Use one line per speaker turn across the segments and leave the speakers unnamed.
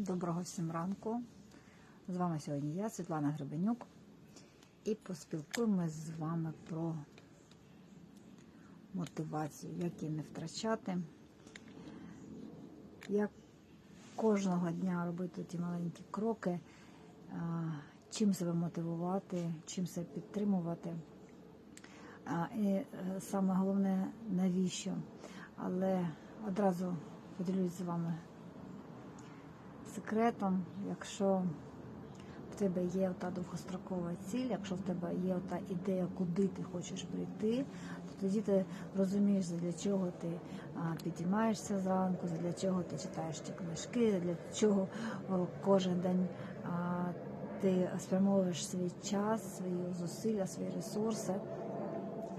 Доброго всім ранку. З вами сьогодні я, Світлана Гребенюк, і поспілкуємось з вами про мотивацію, як її не втрачати, як кожного дня робити ті маленькі кроки, чим себе мотивувати, чим себе підтримувати. І е, саме головне, навіщо. Але одразу поділюсь з вами секретом, якщо в тебе є та довгострокова ціль, якщо в тебе є та ідея, куди ти хочеш прийти, то тоді ти розумієш, для чого ти підіймаєшся зранку, для чого ти читаєш ті книжки, для чого кожен день ти спрямовуєш свій час, свої зусилля, свої ресурси,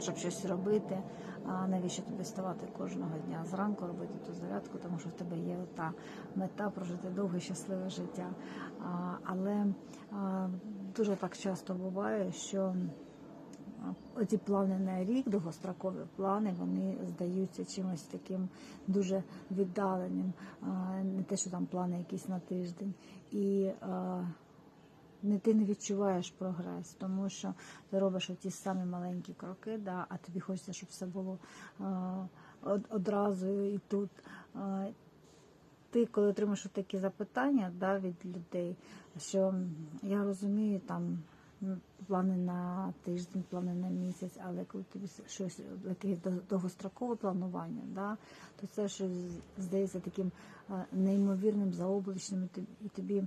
щоб щось робити. А навіщо тобі вставати кожного дня зранку, робити ту зарядку, тому що в тебе є та мета прожити довге щасливе життя. А, але а, дуже так часто буває, що оці плани на рік, довгострокові плани, вони здаються чимось таким дуже віддаленим, не те, що там плани якісь на тиждень. І не ти не відчуваєш прогрес, тому що ти робиш ті самі маленькі кроки, да, а тобі хочеться, щоб все було од- одразу і тут. А, ти, коли отримаєш такі запитання да, від людей, що я розумію там плани на тиждень, плани на місяць, але коли тобі щось таке довгострокове планування, да, то це щось здається таким неймовірним, заоблачним, і тобі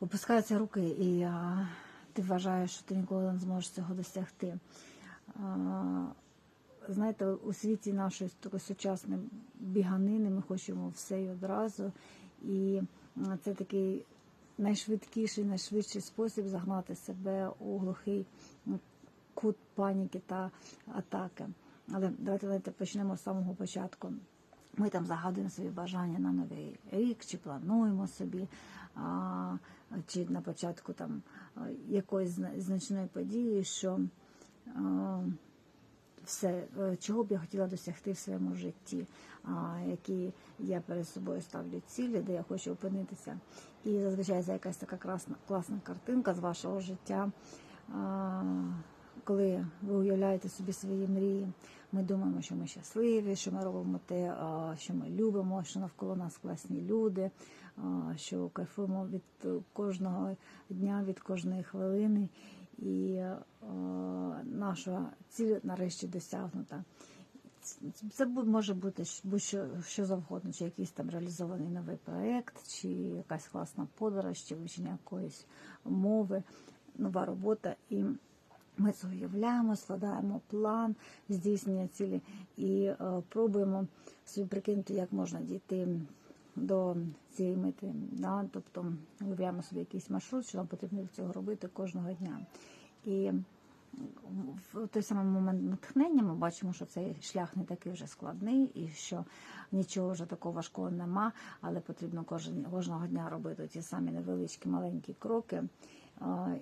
опускаються руки, і а, ти вважаєш, що ти ніколи не зможеш цього досягти. А, знаєте, у світі нашої такої сучасної біганини ми хочемо все і одразу. І це такий найшвидкіший, найшвидший спосіб загнати себе у глухий кут паніки та атаки. Але давайте, давайте почнемо з самого початку. Ми там загадуємо свої бажання на новий рік, чи плануємо собі, чи на початку там якоїсь значної події, що все, е, чого б я хотіла досягти в своєму житті, які я перед собою ставлю цілі, де я хочу опинитися. І зазвичай це якась така класна, класна картинка з вашого життя. Коли ви уявляєте собі свої мрії, ми думаємо, що ми щасливі, що ми робимо те, що ми любимо, що навколо нас класні люди, що кайфуємо від кожного дня, від кожної хвилини, і наша ціль нарешті досягнута. Це може бути будь-що що завгодно, чи якийсь там реалізований новий проєкт, чи якась класна подорож, чи вивчення якоїсь мови, нова робота. І ми це уявляємо, складаємо план здійснення цілі і е, пробуємо собі прикинути, як можна дійти до цієї мети. Да? Тобто уявляємо собі якийсь маршрут, що нам потрібно для цього робити кожного дня. І в той самий момент натхнення ми бачимо, що цей шлях не такий вже складний і що нічого вже такого важкого нема, але потрібно кожен, кожного дня робити ті самі невеличкі маленькі кроки.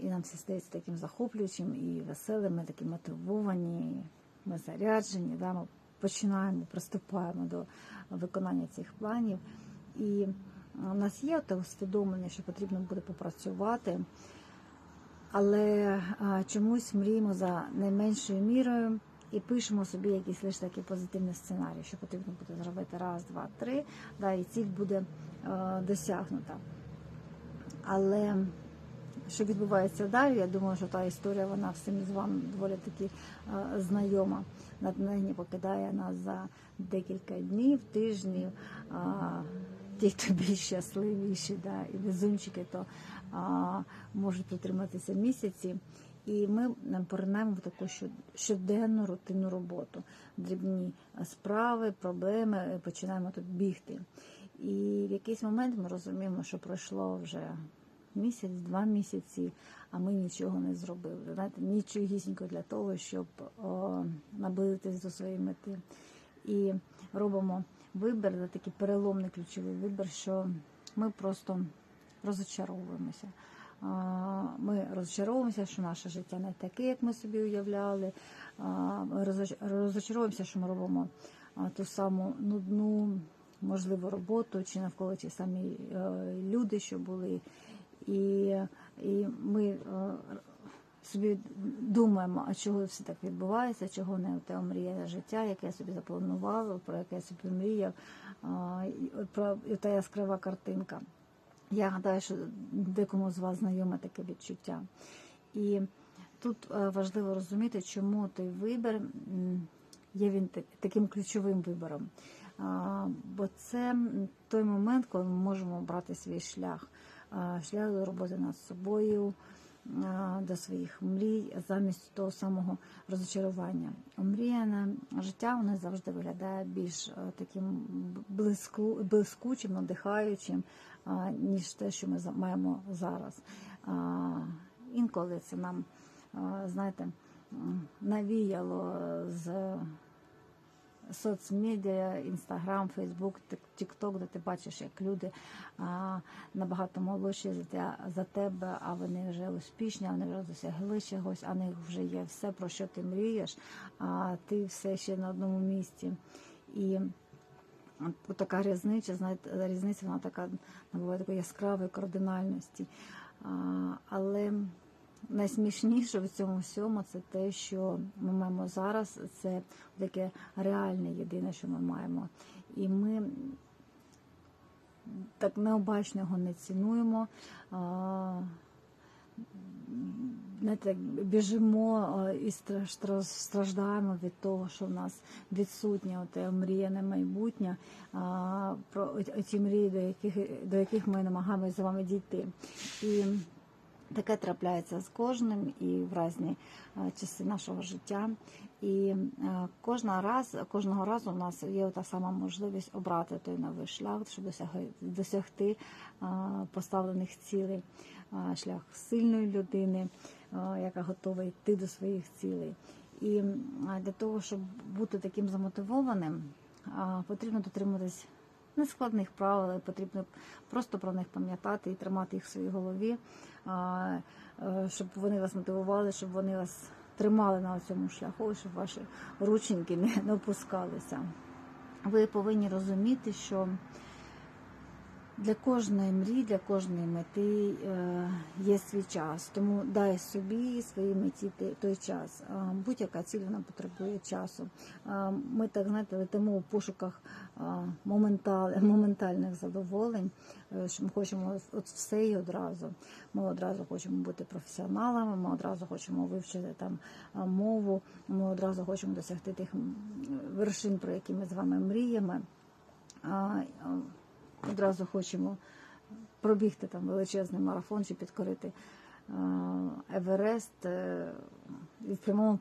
І нам це стається таким захоплюючим і веселим, ми такі мотивовані, ми заряджені, да, ми починаємо, приступаємо до виконання цих планів. І у нас є те усвідомлення, що потрібно буде попрацювати, але чомусь мріємо за найменшою мірою і пишемо собі якийсь лише такий позитивний сценарій, що потрібно буде зробити раз, два, три, да, і ціль буде досягнута. Але що відбувається далі, я думаю, що та історія вона всім з вами доволі таки е, знайома. Натхнення покидає нас за декілька днів, тижнів. Ті, хто більш щасливіші, да, і везунчики, то а, можуть протриматися місяці. І ми поринаємо в таку щоденну рутинну роботу. Дрібні справи, проблеми, починаємо тут бігти. І в якийсь момент ми розуміємо, що пройшло вже місяць, два місяці, а ми нічого не зробили. Знаєте, нічогісінько для того, щоб о, наблизитись до своєї мети. І робимо вибір, такий переломний ключовий вибір, що ми просто розочаровуємося. Ми розчаровуємося, що наше життя не таке, як ми собі уявляли. Розочаровуємося, що ми робимо ту саму нудну можливо роботу, чи навколо ті самі е, люди, що були. І, і ми е, собі думаємо, а чого все так відбувається, чого не те мрія життя, яке я собі запланував, про яке я собі мріяв, про та яскрава картинка. Я гадаю, що декому з вас знайоме таке відчуття. І тут е, важливо розуміти, чому той вибір є він таким ключовим вибором. Бо це той момент, коли ми можемо обрати свій шлях, шлях до роботи над собою, до своїх мрій, замість того самого розочарування. Омріяне життя воно завжди виглядає більш е, таким блиску, блискучим, надихаючим, ніж те, що ми маємо зараз. Інколи це нам, знаєте, навіяло з соцмедіа, інстаграм, фейсбук, тікток, де ти бачиш, як люди а, набагато молодші за, те, за тебе, а вони вже успішні, вони вже досягли чогось, а них вже є все, про що ти мрієш, а ти все ще на одному місці. І така різниця, знаєте, різниця вона така набуває такої яскравої кардинальності. А, але найсмішніше в цьому всьому це те, що ми маємо зараз, це таке реальне єдине, що ми маємо. І ми так необачно його не цінуємо. Знаєте, біжимо і стра- стра- страждаємо від того, що в нас відсутнє оте мріяне майбутнє, про ті мрії, до яких, до яких ми намагаємося з вами дійти. І Таке трапляється з кожним і в різні е, часи нашого життя. І е, кожного раз, кожного разу у нас є та сама можливість обрати той новий шлях, щоб досягти, е, поставлених цілей. Шлях сильної людини, яка готова йти до своїх цілей. І для того, щоб бути таким замотивованим, потрібно дотримуватись нескладних правил, але потрібно просто про них пам'ятати і тримати їх в своїй голові, е, щоб вони вас мотивували, щоб вони вас тримали на цьому шляху, щоб ваші рученьки не опускалися. Ви повинні розуміти, що для кожної мрії, для кожної мети е, є свій час. Тому дай собі своїй меті той час. Е, Будь-яка ціль вона потребує часу. Е, Ми так знаєте, летимо у пошуках моментальних задоволень, що ми хочемо от все і одразу. Ми одразу хочемо бути професіоналами, ми одразу хочемо вивчити там мову, ми одразу хочемо досягти тих вершин, про які ми з вами мріємо. Одразу хочемо пробігти там величезний марафон чи підкорити Еверест е, в прямому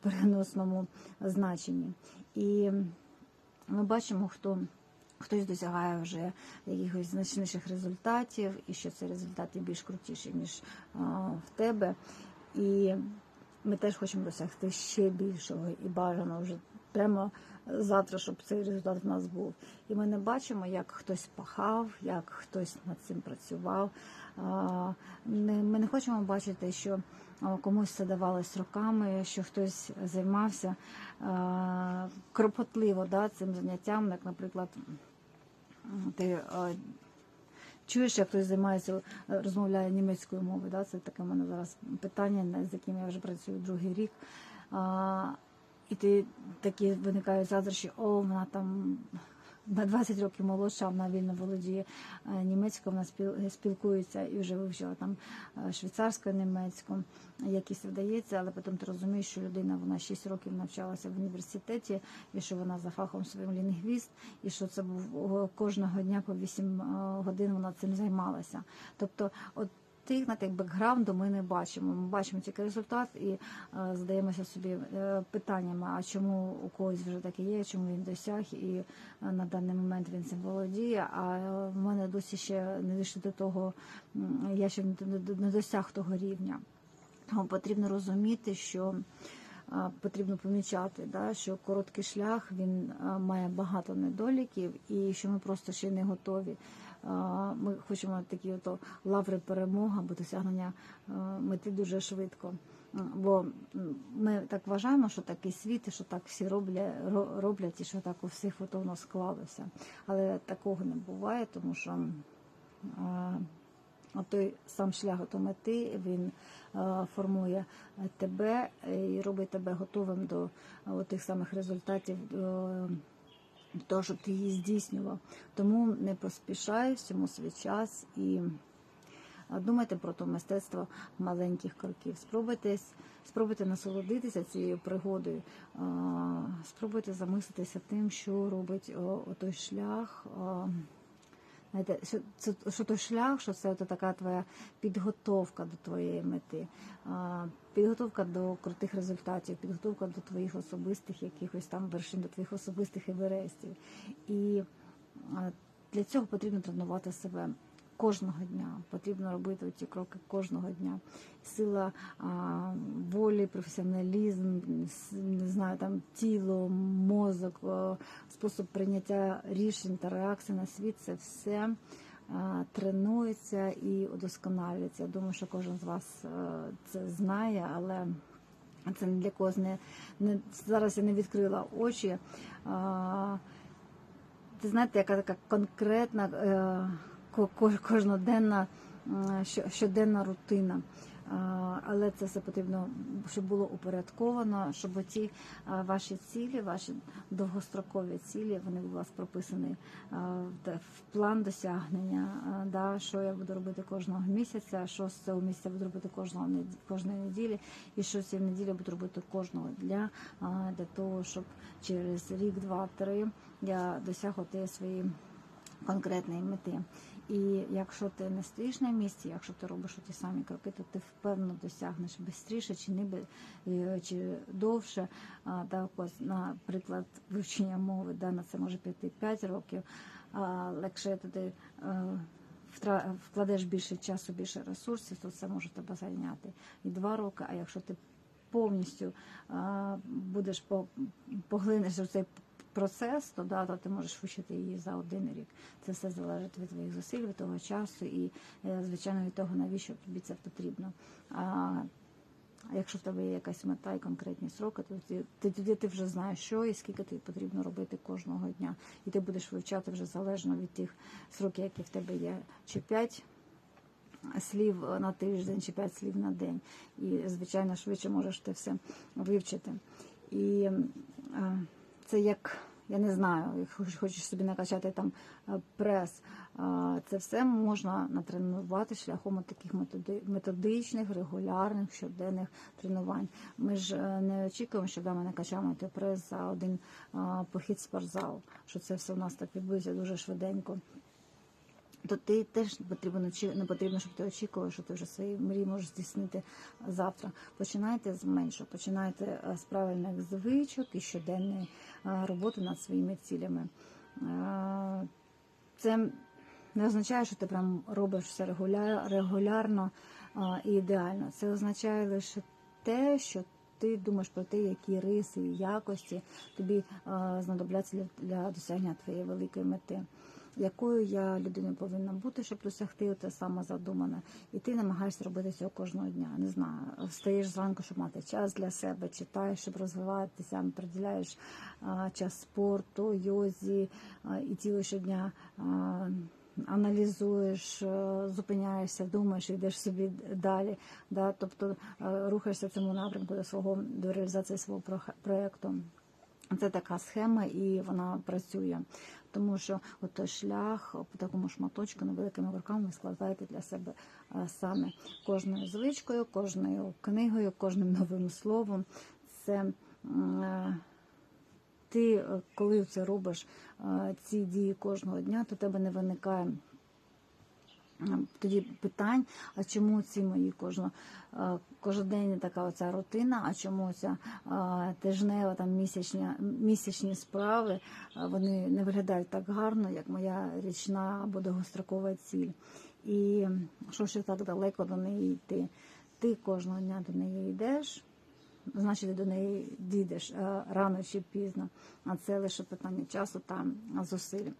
переносному значенні. І ми бачимо, хто хтось досягає вже якихось значніших результатів, і що ці результати більш крутіші, ніж в тебе. І ми теж хочемо досягти ще більшого і бажано вже прямо завтра, щоб цей результат в нас був. І ми не бачимо, як хтось пахав, як хтось над цим працював. Ми не хочемо бачити, що комусь це давалось роками, що хтось займався кропотливо да, цим заняттям, як, наприклад, ти чуєш, як хтось займається, е, розмовляє німецькою мовою. Да? Це таке в мене зараз питання, з яким я вже працюю другий рік. А, і ти такі виникають заздрощі, о, вона там на 20 років молодша, вона вільно володіє е, німецькою, вона спіл- спілкується і вже вивчила там е, швейцарську, німецьку, якісь вдається, але потім ти розумієш, що людина вона 6 років навчалася в університеті, і що вона за фахом своїм лінгвіст, і що це був кожного дня по 8 е, годин вона цим займалася. Тобто, от тих бекграунду ми не бачимо. Ми бачимо тільки результат і е, задаємося собі е, питаннями, а чому у когось вже таке є, чому він досяг, і е, на даний момент він цим володіє. А в мене досі ще не дійшли до того, я ще не, досяг того рівня. Тому потрібно розуміти, що потрібно помічати, да, що короткий шлях він має багато недоліків, і що ми просто ще не готові. Ми хочемо такі ото лаври перемоги або досягнення мети дуже швидко. Бо ми так вважаємо, що такий світ, і що так всі роблять, роблять і що так у всіх от воно склалося. Але такого не буває, тому що а, той сам шлях до мети він формує тебе і робить тебе готовим до тих самих результатів. До, того, щоб ти її здійснював. Тому не поспішай всьому свій час і думайте про то мистецтво маленьких кроків. Спробуйте, спробуйте насолодитися цією пригодою, спробуйте замислитися тим, що робить той шлях. Знаєте, що, це, що той шлях, що це така твоя підготовка до твоєї мети, підготовка до крутих результатів, підготовка до твоїх особистих якихось там вершин, до твоїх особистих еверестів. І для цього потрібно тренувати себе кожного дня. Потрібно робити ці кроки кожного дня. Сила а, волі, професіоналізм, не знаю, там тіло, мозок, спосіб прийняття рішень та реакцій на світ це все. Тренується і удосконалюється. Я думаю, що кожен з вас е, це знає, але це не для когось не, не зараз я не відкрила очі. Ти знаєте, яка така конкретна е, кожноденна щоденна рутина. Але це все потрібно, щоб було упорядковано, щоб ті ваші цілі, ваші довгострокові цілі, вони у вас прописані в план досягнення, да, що я буду робити кожного місяця, що з цього місяця буду робити кожного кожної неділі, і що з цієї неділі буду робити кожного дня для того, щоб через рік, два, три я досягла тієї своєї конкретної мети. І якщо ти не стоїш на місці, якщо ти робиш ті самі кроки, то ти впевнено досягнеш швидше чи ніби е, чи довше. Так, ось, наприклад, вивчення мови, да, на це може піти 5 років. А якщо ти е, вкладеш більше часу, більше ресурсів, то це може тебе зайняти і 2 роки. А якщо ти повністю будеш по- поглинеш цей процес, то, да, то ти можеш вивчити її за один рік. Це все залежить від твоїх зусиль, від того часу і, е, звичайно, від того, навіщо тобі це потрібно. А якщо в тебе є якась мета і конкретні сроки, то ти, тоді ти вже знаєш, що і скільки тобі потрібно робити кожного дня. І ти будеш вивчати вже залежно від тих сроків, які в тебе є, чи 5 слів на тиждень чи 5 слів на день. І, звичайно, швидше можеш ти все вивчити. І це як, я не знаю, хоч- хочеш собі накачати там е, прес. е, Це все можна натренувати шляхом таких методи- методичних, регулярних, щоденних тренувань. Ми ж е, не очікуємо, що да, ми накачаємо прес за один похід в спортзал, що це все у нас так відбудеться дуже швиденько то ти теж потрібно не потрібно, щоб ти очікував, що ти вже свої мрії можеш здійснити завтра. Починайте з меншого, починайте е, з правильних звичок і щоденної е, роботи над своїми цілями. Е, Це не означає, що ти прям робиш все регулярно і ідеально. Це означає лише те, що ти думаєш про те, які риси і якості тобі знадобляться для досягнення твоєї великої мети якою я людиною повинна бути, щоб досягти те саме задумане. І ти намагаєшся робити цього кожного дня. Не знаю, встаєш зранку, щоб мати час для себе, читаєш, щоб розвиватися, приділяєш а, час спорту, йозі а, і тіло щодня. А, Аналізуєш, зупиняєшся, думаєш, йдеш собі далі, да, тобто рухаєшся в цьому напрямку до свого до реалізації свого проекту. Це така схема, і вона працює, тому що от шлях по такому шматочку невеликими кроками ви складаєте для себе е, саме кожною звичкою, кожною книгою, кожним новим словом. Це е, ти, е, коли це робиш ці дії кожного дня, то тебе не виникає тоді питань, а чому ці мої кожно, е, кожноденні така оця рутина, а чому ця е, тижнева там місячні, місячні справи е, вони не виглядають так гарно, як моя річна або довгострокова ціль. І що ще так далеко до неї йти? Ти кожного дня до неї йдеш, значить ти до неї дійдеш рано чи пізно. А це лише питання часу та зусиль.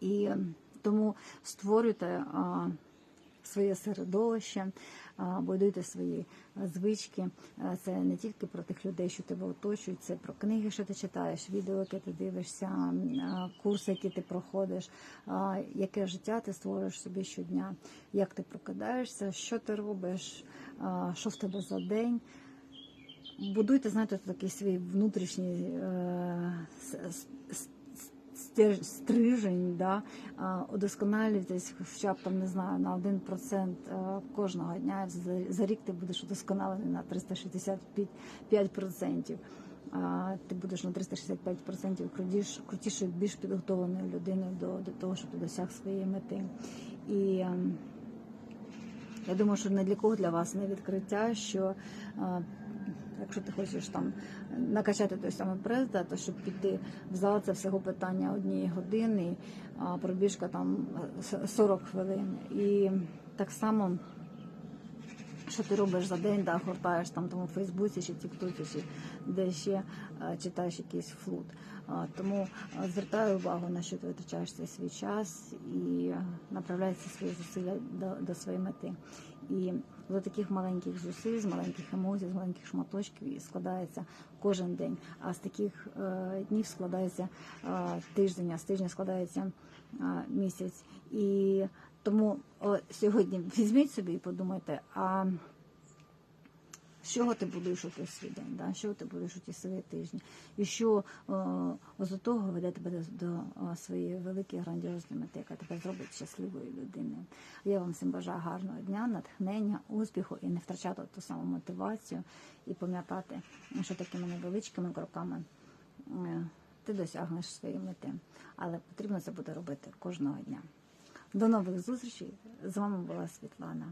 І тому створюйте своє середовище, будуйте свої звички. А, Це не тільки про тих людей, що тебе оточують, це про книги, що ти читаєш, відео, яке ти дивишся, а, курси, які ти проходиш, яке життя ти створюєш собі щодня, як ти прокидаєшся, що ти робиш, що в тебе за день. Будуйте, знаєте, такий свій внутрішній е, стрижень, да? удосконалюйтесь хоча б там, не знаю, на 1% е, кожного дня. За, за рік ти будеш удосконалений на 365%. Ти будеш на 365% крутіш, крутішою, більш підготовленою людиною до, до того, щоб ти досяг своєї мети. І ем, я думаю, що не для кого для вас не відкриття, що е, якщо ти хочеш там накачати той самий прес, да, то щоб піти в зал, це всього питання однієї години, а пробіжка там е, 40 хвилин. І так само. Що ти робиш за день, да, гортаєш там тому в Фейсбуці чи Тіктоці, чи де ще е, читаєш якийсь флут. Тому е, звертаю увагу на що ти витрачаєш цей свій час і е, направляй ці свої зусилля до, до своєї мети. І з таких маленьких зусиль, з маленьких емоцій, з маленьких шматочків і складається кожен день. А з таких е, днів складається е, тиждень, а з тижня складається е, місяць. І тому о, сьогодні візьміть собі і подумайте, а з чого ти будеш у той свій день, да? що ти будеш у ті свої тижні, і що о, з того веде тебе до, до о, своєї великої грандіозної мети, яка тебе зробить щасливою людиною. Я вам всім бажаю гарного дня, натхнення, успіху і не втрачати ту саму мотивацію і пам'ятати, що такими невеличкими кроками е, ти досягнеш своєї мети. Але потрібно це буде робити кожного дня. До нових зустрічей. З вами була Світлана.